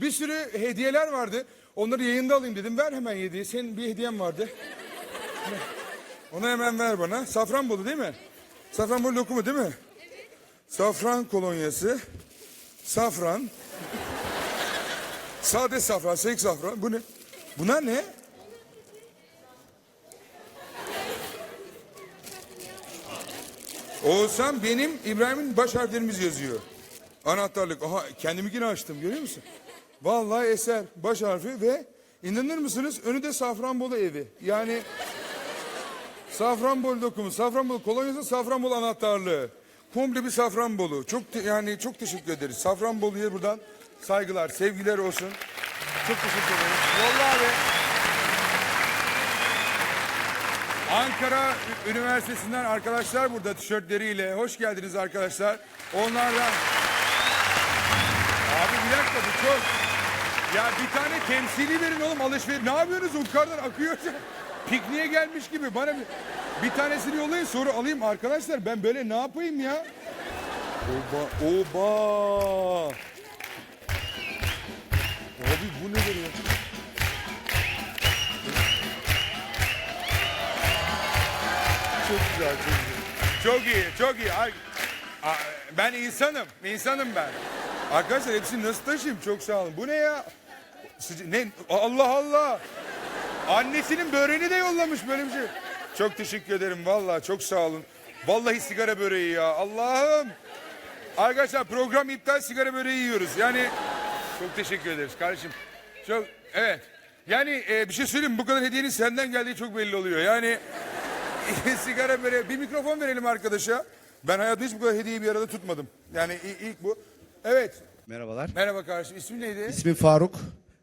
Bir sürü hediyeler vardı. Onları yayında alayım dedim. Ver hemen hediye. Senin bir hediyen vardı. Onu hemen ver bana. Safranbolu değil mi? Safranbolu lokumu değil mi? Safran kolonyası. Safran. Sade safran, sek safran. Bu ne? Bunlar ne? Oğuzhan benim İbrahim'in baş harflerimiz yazıyor. Anahtarlık. Aha kendiminkini açtım görüyor musun? Vallahi eser baş harfi ve inanır mısınız önü de Safranbolu evi. Yani Safranbolu dokumu, Safranbolu kolonyası, Safranbolu anahtarlığı. Komple bir Safranbolu. Çok yani çok teşekkür ederiz. Safranbolu'ya buradan saygılar, sevgiler olsun. Çok teşekkür ederiz. Yolla abi. Ankara Üniversitesi'nden arkadaşlar burada tişörtleriyle. Hoş geldiniz arkadaşlar. Onlardan... Çok... Ya bir tane temsili verin oğlum alışveriş. Ne yapıyorsunuz? Yukarıdan akıyor. Pikniğe gelmiş gibi. Bana bir, bir tanesini yollayın soru alayım arkadaşlar. Ben böyle ne yapayım ya? Oba, oba. Abi bu nedir ya? Çok güzel, çok güzel. Çok iyi, çok iyi. Ben insanım, insanım ben. Arkadaşlar hepsini nasıl taşıyayım? Çok sağ olun. Bu ne ya? Ne? Allah Allah. Annesinin böreğini de yollamış böyle bir şey. Çok teşekkür ederim vallahi çok sağ olun. Vallahi sigara böreği ya. Allah'ım. Arkadaşlar program iptal sigara böreği yiyoruz. Yani çok teşekkür ederiz kardeşim. Çok evet. Yani e, bir şey söyleyeyim bu kadar hediyenin senden geldiği çok belli oluyor. Yani sigara böreği bir mikrofon verelim arkadaşa. Ben hayatımda hiç bu kadar hediyeyi bir arada tutmadım. Yani ilk bu. Evet. Merhabalar. Merhaba kardeşim. İsmin neydi? İsmim Faruk.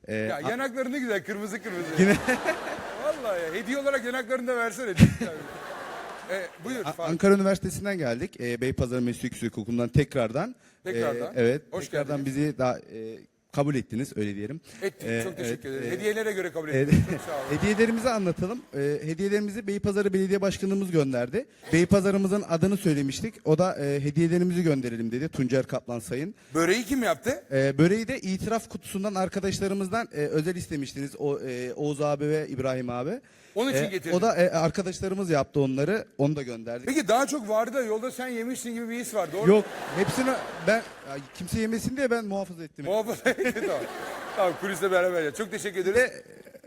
Ee, Ya yanakları ne güzel kırmızı kırmızı. Yine- Vallahi ya, hediye olarak yanaklarını da versene. E, buyur. Faruk. Ankara Üniversitesi'nden geldik. Ee, Beypazarı Meslek Yüksek Okulu'ndan tekrardan. Tekrardan. Ee, evet. Hoş tekrardan geldiniz. bizi daha e, kabul ettiniz öyle diyelim. Ettik. Ee, çok teşekkür evet, ederim. e, Hediyelere göre kabul e, ettim. Çok sağ olun. Hediyelerimizi anlatalım. Ee, hediyelerimizi Beypazarı Belediye Başkanımız gönderdi. Beypazarımızın adını söylemiştik. O da e, hediyelerimizi gönderelim dedi. Tuncer Kaplan Sayın. Böreği kim yaptı? Ee, böreği de itiraf kutusundan arkadaşlarımızdan e, özel istemiştiniz. O e, Oğuz abi ve İbrahim abi. Onun için Ee, getirdim. O da e, arkadaşlarımız yaptı onları. Onu da gönderdik. Peki daha çok vardı da yolda sen yemişsin gibi bir his var. Doğru mu? Yok hepsini ben ya, kimse yemesin diye ben muhafaza ettim. Muhafaza tamam. Tamam kulisle beraber ya. Çok teşekkür ederiz.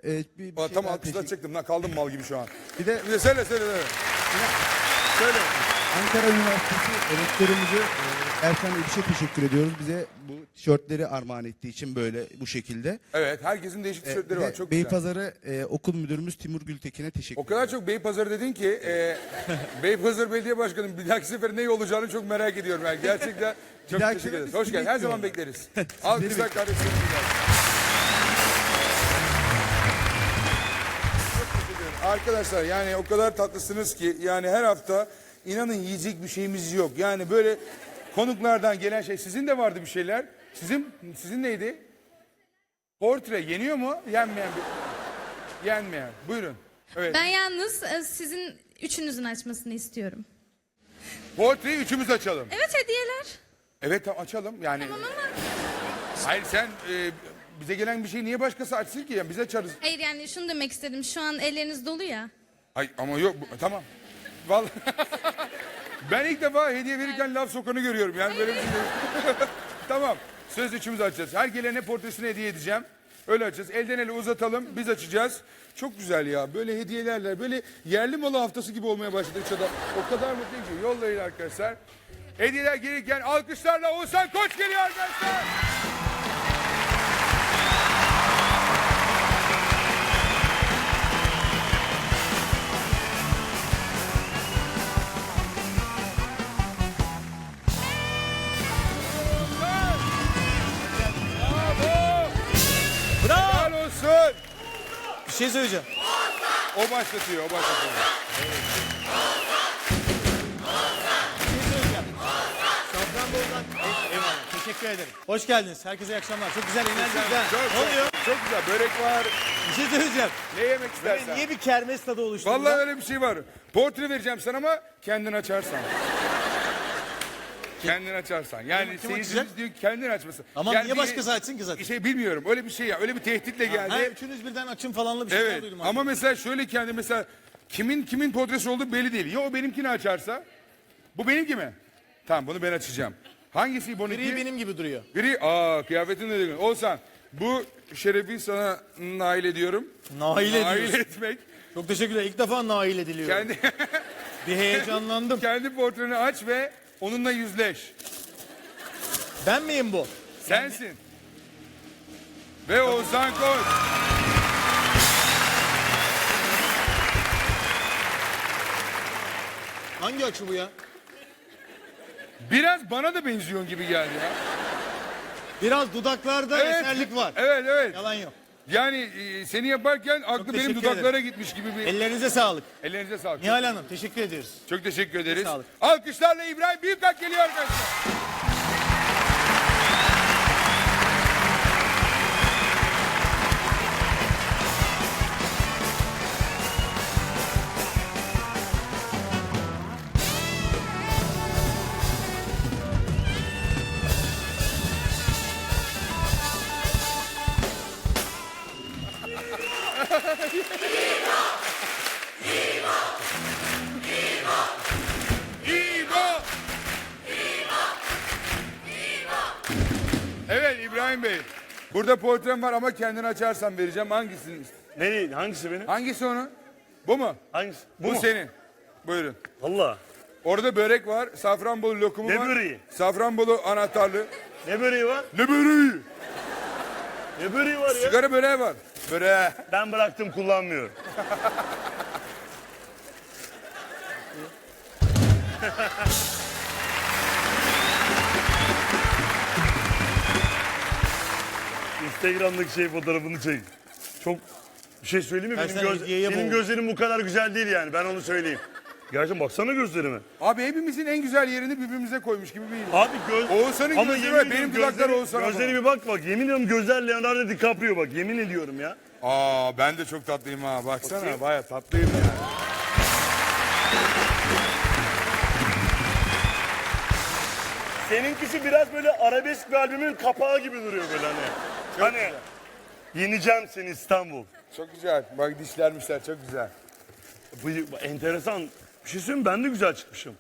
Bir de, e, bir, bir Aa, şey tam daha alkışlatacaktım. Lan kaldım mal gibi şu an. Bir de Bir de söyle söyle söyle. Söyle. Ankara Üniversitesi rektörümüzü e, Erkan İliş'e teşekkür ediyoruz. Bize bu tişörtleri armağan ettiği için böyle bu şekilde. Evet herkesin değişik E, tişörtleri var. Çok güzel. Beypazarı e, okul müdürümüz Timur Gültekin'e teşekkür O kadar çok Beypazarı dedin ki e, Beypazarı Belediye Başkanı bir dahaki sefer ne olacağını çok merak ediyorum. Yani gerçekten çok dahaki teşekkür ederiz. Hoş geldin. Her zaman bekleriz. Alkışlar. Çok teşekkür ederim. Arkadaşlar yani o kadar tatlısınız ki yani her hafta inanın yiyecek bir şeyimiz yok. Yani böyle konuklardan gelen şey sizin de vardı bir şeyler. Sizin sizin neydi? Portre yeniyor mu? Yenmeyen bir. Yenmeyen. Buyurun. Evet. Ben yalnız e, sizin üçünüzün açmasını istiyorum. Portreyi üçümüz açalım. Evet hediyeler. Evet tamam açalım. Yani Tamam ama hayır sen e, bize gelen bir şey niye başkası açsın ki? Yani biz açarız. hayır yani şunu demek istedim. Şu an elleriniz dolu ya. Ay ama yok bu- tamam. Vallahi ben ilk defa hediye verirken laf sokanı görüyorum. Yani böyle bir şey tamam. Söz üçümüz açacağız. Her gelene portresini hediye edeceğim. Öyle açacağız. Elden ele uzatalım. Biz açacağız. Çok güzel ya. Böyle hediyelerle böyle yerli malı haftası gibi olmaya başladı Çada. O kadar mutluyum ki. Yollayın arkadaşlar. Hediyeler gelirken alkışlarla Oğuzhan Koç geliyor arkadaşlar. Şey söyleyeceğim. O başlatıyor, o başlatıyor. Safranbolu'dan... Eyvallah. Teşekkür ederim. Hoş geldiniz. Herkese iyi akşamlar. Çok güzel enerjiniz ha. Çok, Ne çok, oluyor? Çok güzel. Börek var. Bir şey söyleyeceğim. Ne yemek Böyle istersen. niye bir kermes tadı oluştu? Vallahi burada? öyle bir şey var. Portre vereceğim sana ama kendin açarsan. Kendin açarsan. Yani Kim seyircimiz açacak? diyor ki kendin açmasın. Ama niye bir- başkası açsın ki zaten? Şey bilmiyorum. Öyle bir şey ya. Öyle bir tehditle geldi. Ha, üçünüz birden açın falanlı bir şeyler Evet duydum. ama mesela şöyle kendi mesela kimin kimin portresi olduğu belli değil. Ya o benimkini açarsa bu benimki mi? Tamam bunu ben açacağım. Hangisi bununki? Biri benim gibi duruyor. Gri. Aa kıyafetin de değil. Olsan bu şerefi sana nail ediyorum. Nail Nail ediyorsun. etmek. Çok teşekkürler. İlk defa nail ediliyor. Kendi Bir heyecanlandım. kendi portreni aç ve onunla yüzleş. ben miyim bu? Sensin. Ve Oğuzhan Koç. Hangi açı bu ya? Biraz bana da benziyorsun gibi geldi ya. Biraz dudaklarda eserlik var. Evet evet. Yalan yok. Yani e, seni yaparken aklı benim teşekkür dudaklara gitmiş gibi bir... Ellerinize sağlık. Ellerinize sağlık. Nihal Hanım teşekkür ediyoruz. Çok teşekkür ederiz. Sağlık. Alkışlarla İbrahim Büyükak geliyor arkadaşlar. İbo! Evet İbrahim Bey. Burada portrem var ama kendini açarsan vereceğim. Hangisini? Nereye? Hangisi benim? Hangisi onu? Bu mu? Hangisi? Bu, mu? senin. Buyurun. Allah. Orada börek var, safranbolu lokumu Ne var. böreği? Safranbolu anahtarlı. Ne böreği var? Ne böreği? Ne böreği var ya? Sigara böreği var. Böreği. Ben bıraktım kullanmıyorum. Instagram'daki şey fotoğrafını çek. Çok bir şey söyleyeyim mi? Ben Benim, sana göz, hediyeye benim boğuldum. gözlerim bu kadar güzel değil yani. Ben onu söyleyeyim. Gerçekten baksana gözlerime. Abi hepimizin en güzel yerini birbirimize koymuş gibi bir Abi göz... Oğuzhan'ın Ama gözleri yemin var, ediyorum benim dudaklar gözleri- Oğuzhan'a Gözleri bak. bir bak bak. Yemin ediyorum gözler Leonardo DiCaprio bak. Yemin ediyorum ya. Aa ben de çok tatlıyım ha. Baksana baya tatlıyım yani. Seninkisi biraz böyle arabesk bir albümün kapağı gibi duruyor böyle hani. hani yeneceğim seni İstanbul. Çok güzel. Bak dişlermişler çok güzel. Bu, bu enteresan. Bir şey söyleyeyim mi? ben de güzel çıkmışım.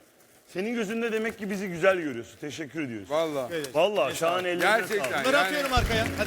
Senin gözünde demek ki bizi güzel görüyorsun. Teşekkür ediyoruz. Vallahi. Vallahi şahane ellerine Gerçekten. sağlık. Bunları Yani- atıyorum arkaya. Hadi.